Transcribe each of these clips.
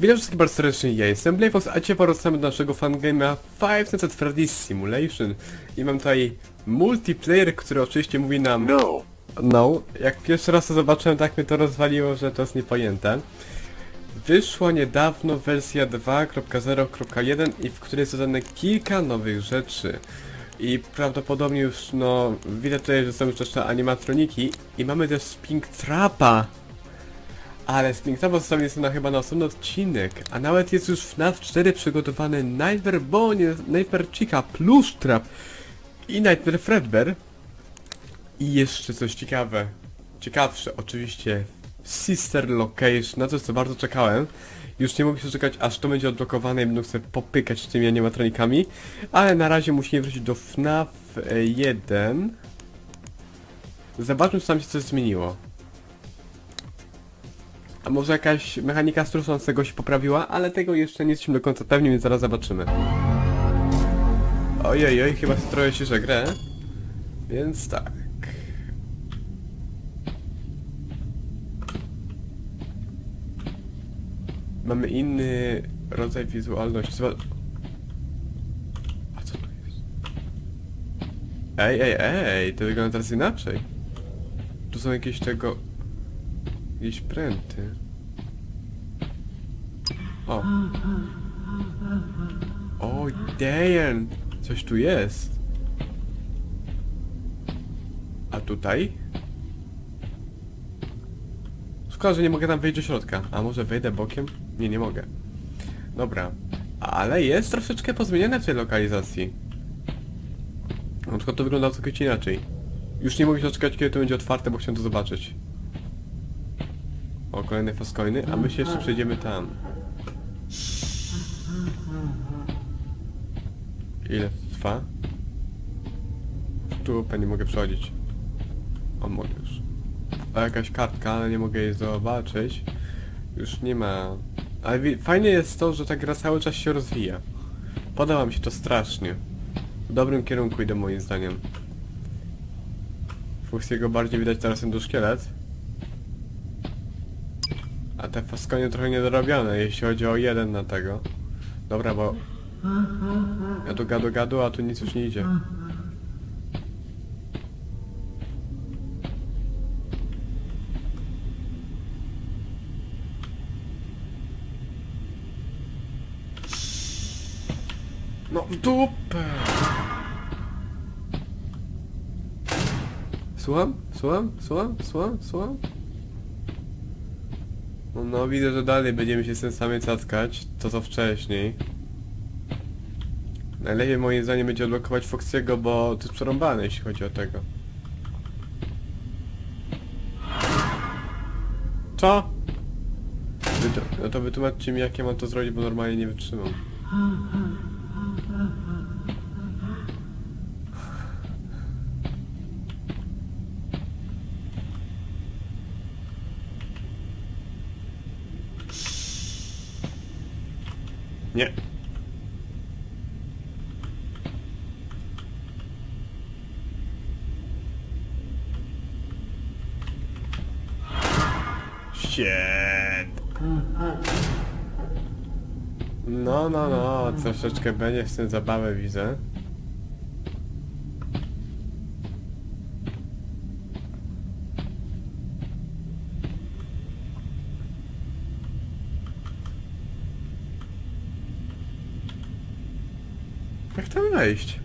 Witam wszystkich bardzo serdecznie, ja jestem Blayfox, a dzisiaj porozmawiamy do naszego fangame'a Five Nights at Freddy's Simulation. I mam tutaj multiplayer, który oczywiście mówi nam No. no. Jak pierwszy raz to zobaczyłem, tak mnie to rozwaliło, że to jest niepojęte. Wyszła niedawno wersja 2.0.1 i w której jest dodane kilka nowych rzeczy. I prawdopodobnie już, no, widać tutaj, że są już też te animatroniki i mamy też Springtrapa. Ale Springtrapa zostanie jest na chyba na osobny odcinek, a nawet jest już FNAF 4 przygotowany Nightmare Bonnie, Nightmare Chica, Plush Trap i Nightmare Fredbear. I jeszcze coś ciekawe, ciekawsze oczywiście, Sister Location, na coś co bardzo czekałem. Już nie mogę się czekać aż to będzie odblokowane i będę sobie popykać tymi animatronikami. Ale na razie musimy wrócić do FNAF 1. Zobaczmy czy tam się coś zmieniło. A może jakaś mechanika struszącego się poprawiła, ale tego jeszcze nie jesteśmy do końca pewni, więc zaraz zobaczymy. Ojej, oj, chyba trochę się grę. Więc tak. Mamy inny rodzaj wizualności. A co tu jest? Ej, ej, ej, to wygląda teraz inaczej. Tu są jakieś tego... Jakieś pręty. O. O, damn! Coś tu jest. A tutaj? Szkoda, że nie mogę tam wejść do środka. A może wejdę bokiem? Nie, nie mogę. Dobra. Ale jest troszeczkę pozmieniane w tej lokalizacji. Na przykład to wygląda całkowicie inaczej. Już nie mogę się doczekać, kiedy to będzie otwarte, bo chciałem to zobaczyć. O, kolejne faskoiny, a my się jeszcze przejdziemy tam. Ile trwa? Tu nie mogę przechodzić. O, mogę już. O, jakaś kartka, ale nie mogę jej zobaczyć. Już nie ma... Ale fajnie jest to, że ta gra cały czas się rozwija. Podoba mi się to strasznie. W dobrym kierunku idę moim zdaniem. Fuchsiego bardziej widać teraz endoszkielet. A te faskonie trochę niedorobione, jeśli chodzi o jeden na tego. Dobra, bo... Ja tu gadu gadu, a tu nic już nie idzie. No w dupę! Słucham? Słucham? Słucham? Słucham? Słucham? No, no widzę, że dalej będziemy się z tym samym cackać, to co wcześniej. Najlepiej moim zdaniem będzie odblokować Foxiego, bo to jest przerąbane jeśli chodzi o tego. Co? No to wytłumaczcie mi jak ja mam to zrobić, bo normalnie nie wytrzymam. Nie. Shit. No, no, no, troszeczkę będzie w tym zabawę widzę. Jak tam wejść?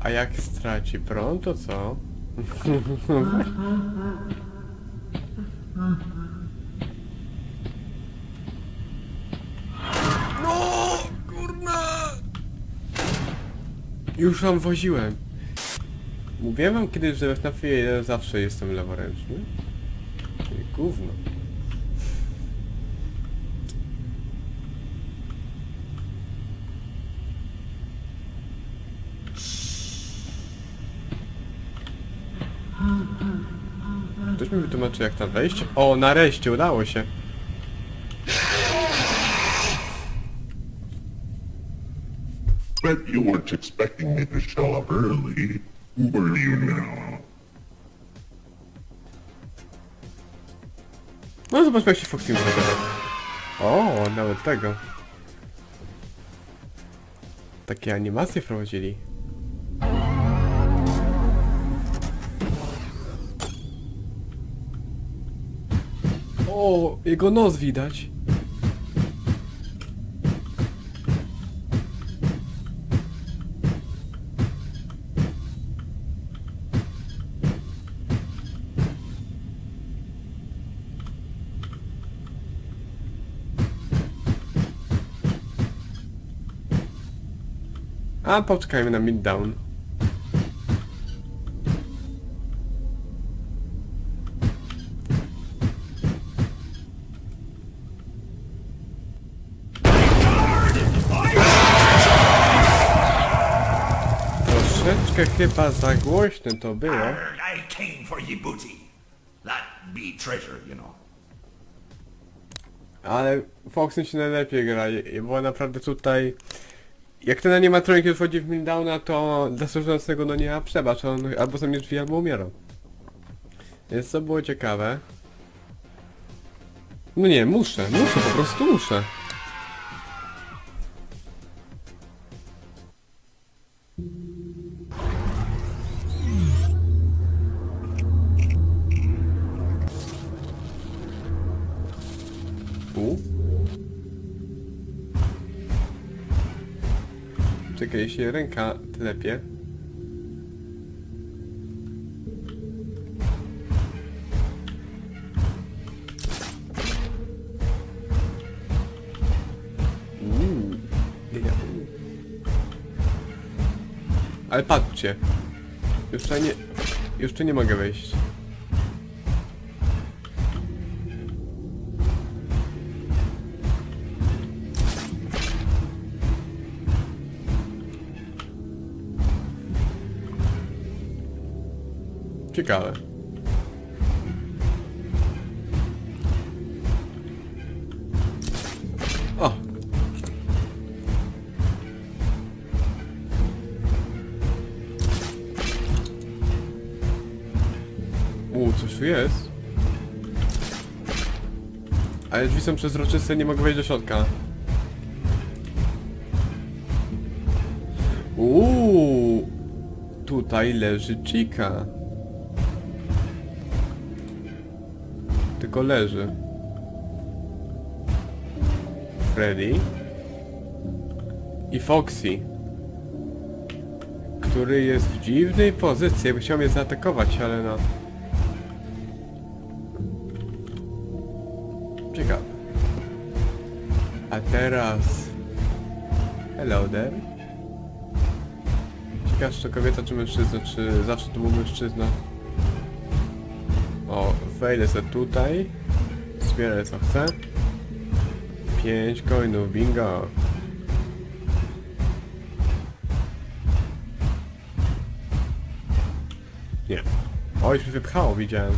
A jak straci prąd, to co? No, kurna! Już wam woziłem. Mówiłem wam kiedyś, że w FNAFie ja zawsze jestem leworęczny? Gówno. Ktoś mi wytłumaczy jak tam wejść? O, nareszcie, udało się. Bet you weren't expecting me to show up early, were you now? No zobaczmy jak się Foxy gadać. O, nawet tego. Takie animacje wprowadzili. O, jego nos widać. A poczekajmy na mid-down. Troszeczkę chyba za głośne to było. I came for ye booty. That be treasure, you know. Ale Foxem się najlepiej gra, bo naprawdę tutaj... Jak ten animatronik już wchodzi w Mildowna, to dla służącego no nie przebacz, on albo zamknie drzwi, albo umiera. Więc to było ciekawe. No nie, muszę, muszę, po prostu muszę. U. Czekaj, się ręka nie, nie. Ale patrzcie. Jeszcze nie... Jeszcze nie mogę wejść. Ciekawe. O! U, coś tu jest. Ale drzwi są przezroczyste, nie mogę wejść do środka. Uuu, tutaj leży Chica. Tylko leży. Freddy. I Foxy. Który jest w dziwnej pozycji, chciał mnie zaatakować, ale no... Ciekawe. A teraz... Hello there. Ciekawe, czy to kobieta, czy mężczyzna, czy zawsze to był mężczyzna. O, wejdę sobie tutaj. Zbierę co chcę. 5 coinów, bingo. Nie. O, już mi wypchało, widziałem.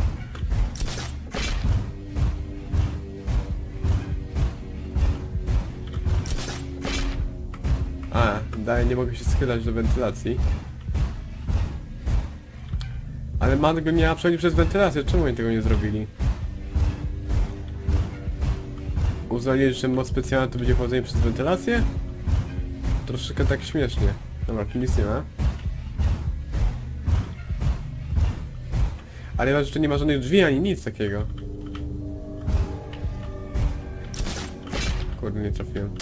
A, dalej nie mogę się schylać do wentylacji. Ale man go nie ma przejść przez wentylację, czemu oni tego nie zrobili? Uznali, że moc specjalna to będzie chodzenie przez wentylację? Troszeczkę tak śmiesznie. Dobra, tu nic nie ma. Ale że tu nie ma żadnych drzwi ani nic takiego. Kurde, nie trafiłem.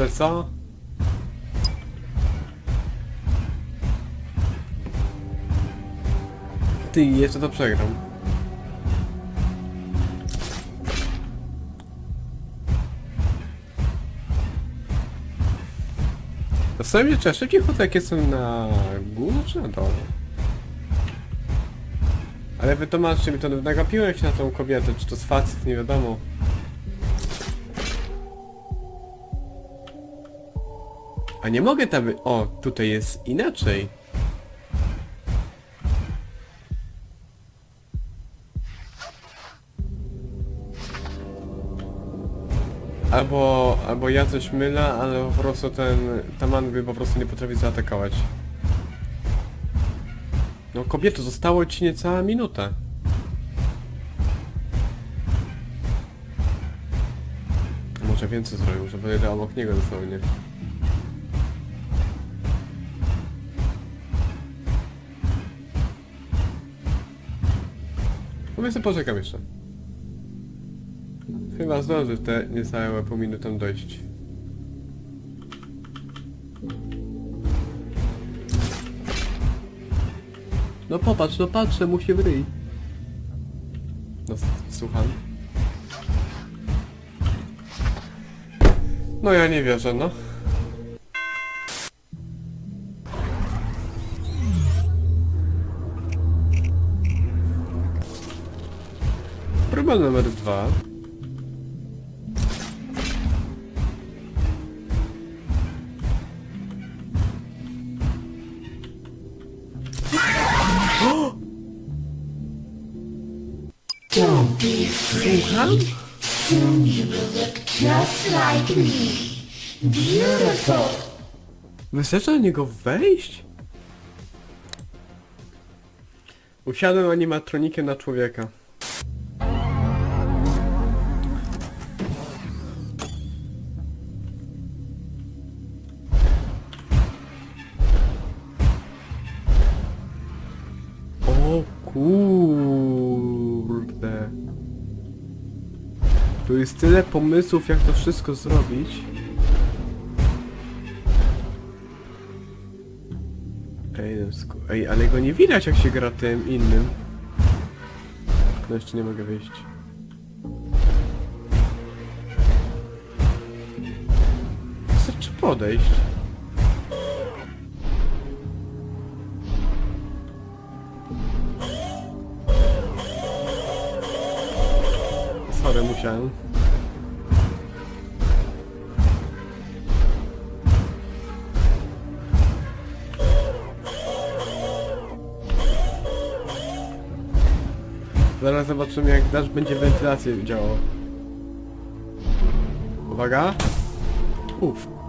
Że co? Ty, jeszcze to przegram. Zastanawiam się, czy ja szybciej chodzę jak jestem na górze czy na dole? Ale wytłumaczcie mi to, nagapiłem się na tą kobietę, czy to z facet, nie wiadomo. nie mogę tam... O, tutaj jest inaczej. Albo, albo ja coś mylę, ale po prostu ten taman by po prostu nie potrafi zaatakować. No kobieto, zostało ci niecała minuta. Może więcej zrobił, żeby obok niego dosłownie. Sobie poczekam jeszcze. Chyba zdąży w te niecałe pół minuty dojść. No popatrz, no patrzę mu się w ryj. No, słucham. No ja nie wierzę, no. Próba numer dwa. Don't be Słucham? soon you will look just like me. Beautiful. Wystarczy na niego wejść? Usiadłem animatronikiem na człowieka. Jest tyle pomysłów jak to wszystko zrobić. Ej, no Ej, ale go nie widać jak się gra tym innym. No jeszcze nie mogę wyjść. Wystarczy podejść. Sorry, musiałem. Zaraz zobaczymy jak dasz będzie wentylację działał. Uwaga. Uff.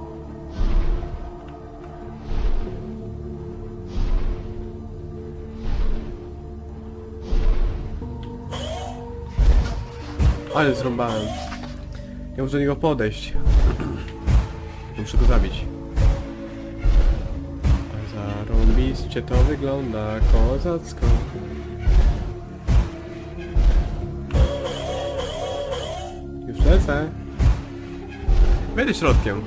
Ale zrąbałem. Ja muszę do niego podejść. Muszę go zabić. Zarąbiście to wygląda kozacko. Już lecę. Będę środkiem.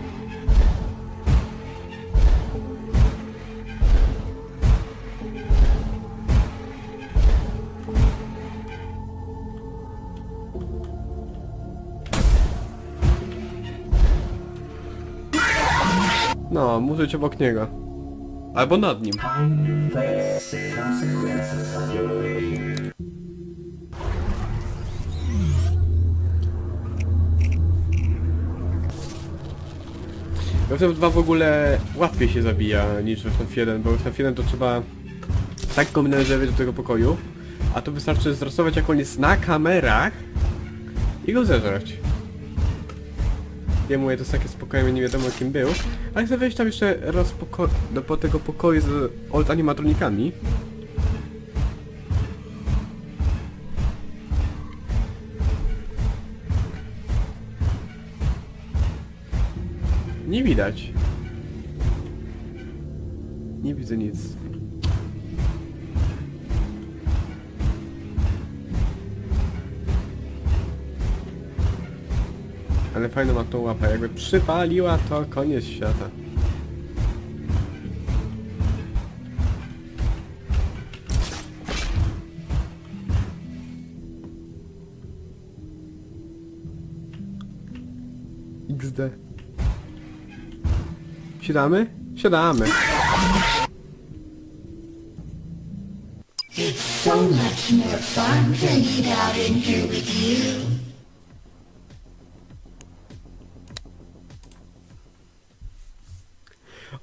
No, muszę być obok niego. Albo nad nim. W FNAF 2 w ogóle łatwiej się zabija niż w FNAF 1, bo w FNAF 1 to trzeba tak kombinować, żeby do tego pokoju, a tu wystarczy zrasować jak on jest na kamerach i go zeżreć. Ja mówię, to jest takie spokojnie, nie wiadomo kim był, ale chcę wejść tam jeszcze raz do po tego pokoju z old animatronikami. Nie widać. Nie widzę nic. Ale fajną ma tą łapę. Jakby przypaliła, to koniec świata. XD. Siadamy? Siadamy. It's so much more fun here with you.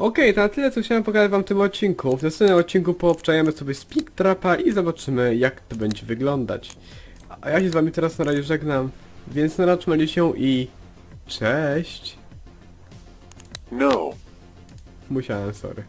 Okej, to na tyle co chciałem pokazać wam w tym odcinku. W następnym odcinku poobczajemy sobie Speak Trapa i zobaczymy jak to będzie wyglądać. A ja się z wami teraz na razie żegnam, więc naraczmy się i Cześć. No. Musiałem, sorry.